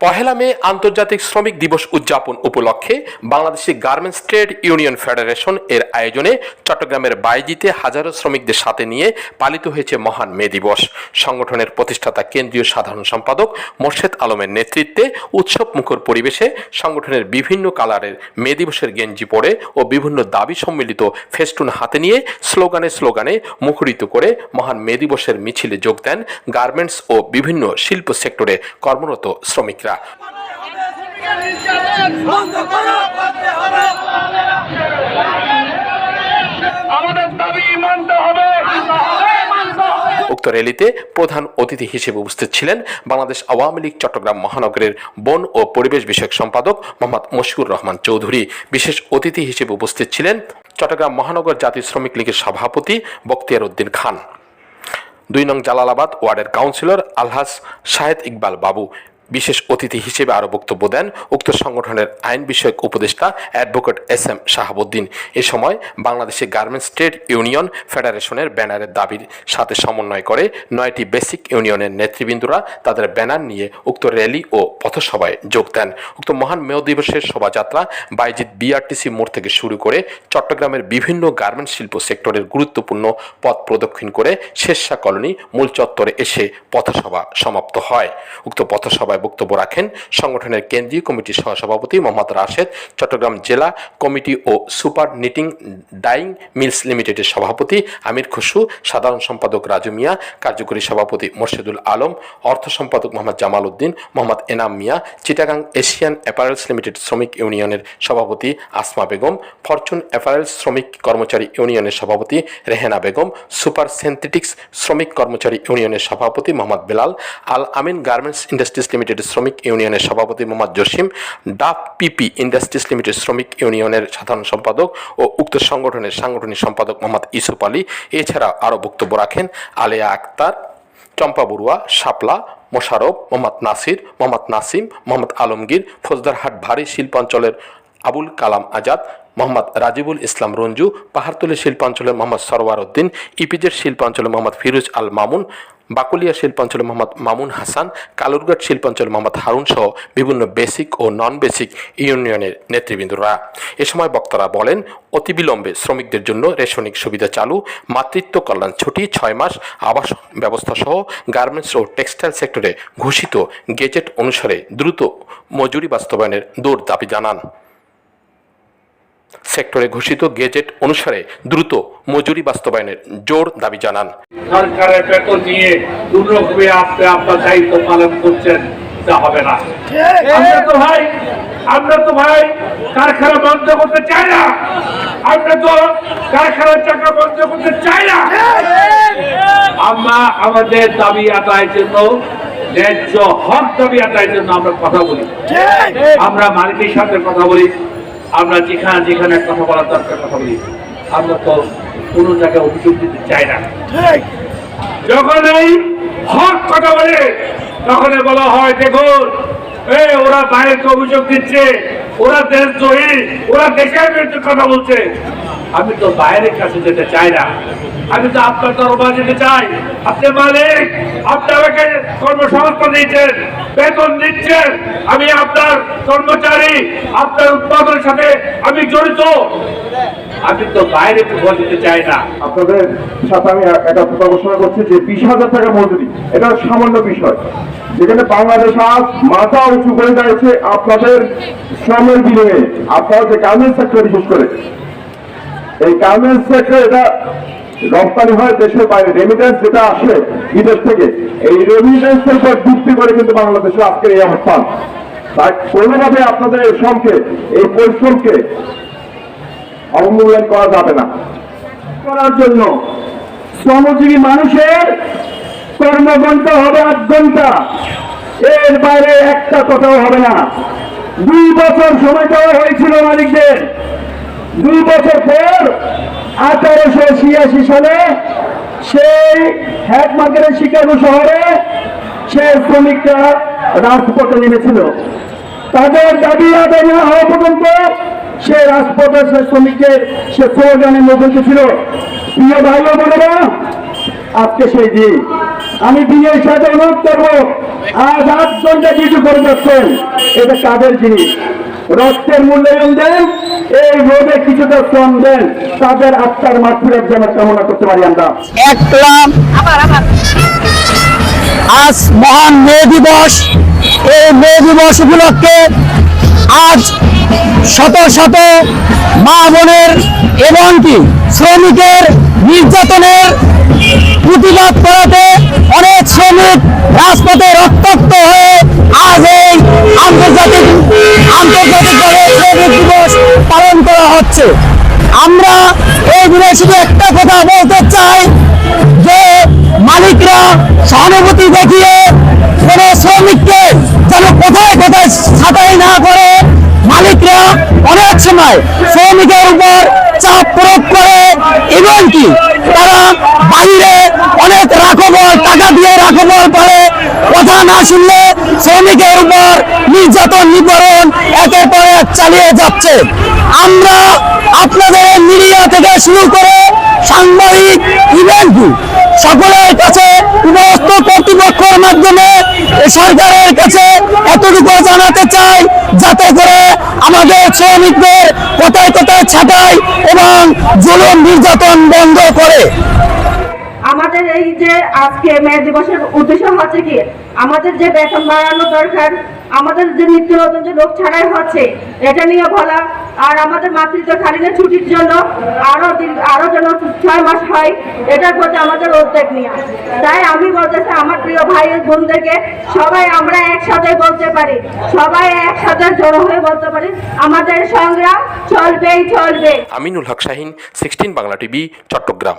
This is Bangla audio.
পহেলা মে আন্তর্জাতিক শ্রমিক দিবস উদযাপন উপলক্ষে Bangladeshi garments trade union federation এর আয়োজনে চট্টগ্রামের বাইজিতে হাজারো শ্রমিকদের সাথে নিয়ে পালিত হয়েছে মহান মে দিবস। সংগঠনের প্রতিষ্ঠাতা কেন্দ্রীয় সাধারণ সম্পাদক মোর্শেদ আলমের নেতৃত্বে উৎসব মুখর পরিবেশে সংগঠনের বিভিন্ন কালারের মে দিবসের গেঞ্জি পরে ও বিভিন্ন দাবি সম্মিলিত ফেস্টুন হাতে নিয়ে স্লোগানে স্লোগানে মুখরিত করে মহান মে দিবসের মিছিলে যোগ দেন গার্মেন্টস ও বিভিন্ন শিল্প সেক্টরে কর্মরত শ্রমিকরা। আমাদের দাবি মানতে হবে। উক্ত র্যালিতে প্রধান অতিথি হিসেবে উপস্থিত ছিলেন বাংলাদেশ আওয়ামী লীগ চট্টগ্রাম মহানগরের বন ও পরিবেশ বিষয়ক সম্পাদক মোহাম্মদ মশিউর রহমান চৌধুরী। বিশেষ অতিথি হিসেবে উপস্থিত ছিলেন চট্টগ্রাম মহানগর জাতীয় শ্রমিক লীগের সভাপতি বক্তিয়ার উদ্দিন খান। দুই নং জালালাবাদ ওয়ার্ডের কাউন্সিলর আলহাস শাহেদ ইকবাল বাবু বিশেষ অতিথি হিসেবে আরও বক্তব্য দেন উক্ত সংগঠনের আইন বিষয়ক উপদেষ্টা অ্যাডভোকেট এস এম শাহাবুদ্দিন। এ সময় বাংলাদেশে গার্মেন্টস ট্রেড ইউনিয়ন ফেডারেশনের ব্যানারের দাবির সাথে সমন্বয় করে নয়টি বেসিক ইউনিয়নের নেতৃবৃন্দরা তাদের ব্যানার নিয়ে উক্ত র্যালি ও পথসভায় যোগ দেন। উক্ত মহান মেয় দিবসের শোভাযাত্রা বাইজিৎ বিআরটিসি মোড় থেকে শুরু করে চট্টগ্রামের বিভিন্ন গার্মেন্টস শিল্প সেক্টরের গুরুত্বপূর্ণ পথ প্রদক্ষিণ করে শেরশা কলোনি মূল চত্বরে এসে পথসভা সমাপ্ত হয়। উক্ত পথসভায় বক্তব্য রাখেন সংগঠনের কেন্দ্রীয় কমিটির সহসভাপতি মোহাম্মদ রাশেদ, চট্টগ্রাম জেলা কমিটি ও সুপার নিটিং ডাইং মিলস লিমিটেডের সভাপতি আমির খুশু, সাধারণ সম্পাদক রাজু মিয়া, কার্যকরী সভাপতি মোর্শেদুল আলম, অর্থ সম্পাদক Mohammad Jamal Uddin, Mohammad Enam Mia, Chittagong Asian apparels limited শ্রমিক ইউনিয়নের সভাপতি আসমা বেগম, ফরচুন অ্যাপারেলস শ্রমিক কর্মচারী ইউনিয়নের সভাপতি রেহেনা বেগম, সুপার সিনথেটিক্স শ্রমিক কর্মচারী ইউনিয়নের সভাপতি Mohammad Belal, Al Amin garments industries limited শ্রমিক ইউনিয়নের সভাপতি Mohammad Jasim Duff PP industries limited শ্রমিক ইউনিয়নের সাধারণ সম্পাদক ও উক্ত সংগঠনের সাংগঠনিক সম্পাদক মোহাম্মদ ইসুফ আলী। এছাড়া আরও বক্তব্য রাখেন আলেয়া আক্তার, চম্পা বড়ুয়া, শাপলা, মোশারফ, মোহাম্মদ নাসির, মোহাম্মদ নাসিম, মোহাম্মদ আলমগীর, ফৌজদারহাট ভারী শিল্পাঞ্চলের আবুল কালাম আজাদ, মোহাম্মদ রাজিবুল ইসলাম রঞ্জু, পাহাড়তলি শিল্পাঞ্চলের মোহাম্মদ সরওয়ার উদ্দিন ইপিজের শিল্পাঞ্চলে মোহাম্মদ ফিরোজ আল মামুন, বাকুলিয়া শিল্পাঞ্চলে মোহাম্মদ মামুন হাসান, কালুরঘাট শিল্পাঞ্চলে মোহাম্মদ হারুন সহ বিভিন্ন বেসিক ও নন বেসিক ইউনিয়নের নেতৃবৃন্দরা। এ সময় বক্তারা বলেন অতিবিলম্বে শ্রমিকদের জন্য রেশনিক সুবিধা চালু, মাতৃত্ব কল্যাণ ছুটি ছয় মাস আবাসন ব্যবস্থা সহ গার্মেন্টস ও টেক্সটাইল সেক্টরে ঘোষিত গেজেট অনুসারে দ্রুত মজুরি বাস্তবায়নের দৌড় দাবি জানান। সেক্টরে ঘোষিত গেজেট অনুসারে দ্রুত মজুরি বাস্তবায়নের জোর দাবি জানান। সরকারের বেতন নিয়ে দুর্রকমে আপনি আপনার দায়িত্ব পালন করছেন, তা হবে না। আমরা তো ভাই, আমরা তো ভাই, কারখানা বন্ধ করতে চাই না। আমরা তো কারখানার বন্ধ করতে চাই না। আমরা আমাদের দাবি আদায়ের জন্য, ন্যায্য হক দাবি আদায়ের জন্য আমরা কথা বলি। আমরা মালিকের সাথে কথা বলি। আমরা যেখানে যেখানে কথা বলার দরকার কথা বলি। আমরা তো কোনো জায়গায় অভিযোগ দিতে চাই না। যখন এই হক কথা বলে তখন বলা হয় দেখুন ওরা বাইরে অভিযোগ দিচ্ছে ওরা দেশ জয়ী ওরা দেশের বিরুদ্ধে কথা বলছে। আমি তো বাইরের কাছে যেতে চাই না। আমি তো আপনার দরবার যেতে চাই। আপনি মালিক, আপনি আমাকে কর্মসংস্থান দিচ্ছেন, বেতন দিচ্ছেন। আমি আপনার কর্মচারী, আপনার উৎপাদনের সাথে আমি জড়িত। আপনাদের শ্রমের বিনিময়ে। আপনারা যে গার্মেন্টস সেক্টর বিশেষ করে এই গার্মেন্টস সেক্টর এটা রপ্তানি হয় দেশের বাইরে। রেমিটেন্স যেটা আসে বিদেশ থেকে, এই রেমিটেন্সের উপর ভিত্তি করে কিন্তু বাংলাদেশের আজকের এই অবস্থান। তাই কোনোভাবে আপনাদের এই শ্রমকে, এই পরিশ্রমকে অবমূল্যায়ন করা যাবে না। করার জন্য শ্রমজীবী মানুষের কর্মঘন্টা হবে আট ঘণ্টা এর বাইরে একটা কথাও হবে না। দুই বছর সময় দেওয়া হয়েছিল মালিকদের। দুই বছর পর আঠারোশো ছিয়াশি সালে সেই হ্যাক মার্কেটের শিকাগো শহরে সে শ্রমিকরা রাজপথে নেমেছিল। তাদের দাবি আদায় না হওয়া পর্যন্ত সে রাজপথে সে শ্রমিকদের সে স্লোগানে মুখরিত ছিল, প্রিয় ভাই বোনেরা, আজকে সেই দিন। আমি বিয়ের সাথে অনুরোধ করব, আজ আট ঘণ্টা কিছু করে যাচ্ছেন, এটা কাদের জিনিস? রক্তের মূল্যায়ন দেন, এই রোদে কিছুটা শ্রম দেন, তাদের আত্মার মাতৃরার যেন কামনা করতে পারি আমরা। আজ মহান মে দিবস। এই মে দিবস উপলক্ষে আজ শত শত মা বোনের এবং কি শ্রমিকের নির্যাতনের প্রতিবাদ করাতে অনেক শ্রমিক রাজপথে রক্তাক্ত হয়ে হচ্ছে আমরা এই দিনে শুধু একটা কথা বলতে চাই যে মালিকরা সহানুভূতি দেখিয়ে কোন শ্রমিককে যেন কোথায় কোথায় ছাঁটাই না করে, মালিকরা অনেক সময় শ্রমিকের উপর চাপ প্রয়োগ করে, এবং কি তারা বাইরে অনেক রাখবল, টাকা দিয়ে রাখবল করে কথা না শুনলে শ্রমিকের উপর নির্যাতন নিবারণ একের পর এক চালিয়ে যাচ্ছে। আমরা আপনাদের মিডিয়া থেকে শুরু করে সাংবাদিক ইভেন্ট সকলের কাছে উপস্থ কর্তৃপক্ষের মাধ্যমে সরকারের কাছে এতটুকু জানাতে চাই, যাতে করে আমাদের শ্রমিকদের কোথায় কোথায় ছাঁটাই এবং জুলুম, নির্যাতন বন্ধ করে। আমাদের এই যে আজকে মে দিবসের উদ্দেশ্য হচ্ছে কি? আমাদের যে বেতন বাড়ানো দরকার, আমাদের যে নিত্য নতুন যে রোগ ছাড়াই হচ্ছে, এটা নিয়ে বলা, আর আমাদের মাতৃত্ব মাতৃত্বকালীন ছুটির জন্য আরও আরও যেন ছয় মাস হয়, এটার প্রতি আমাদের উদ্যোগ নিয়ে তাই আমি বলতেছি, আমার প্রিয় ভাই বোনদেরকে, সবাই আমরা একসাথে বলতে পারি, সবাই একসাথে জড়ো হয়ে বলতে পারি, আমাদের সংগ্রাম চলবেই চলবে। Aminul Haque Shahin, sixteen Bangla TV, Chattogram.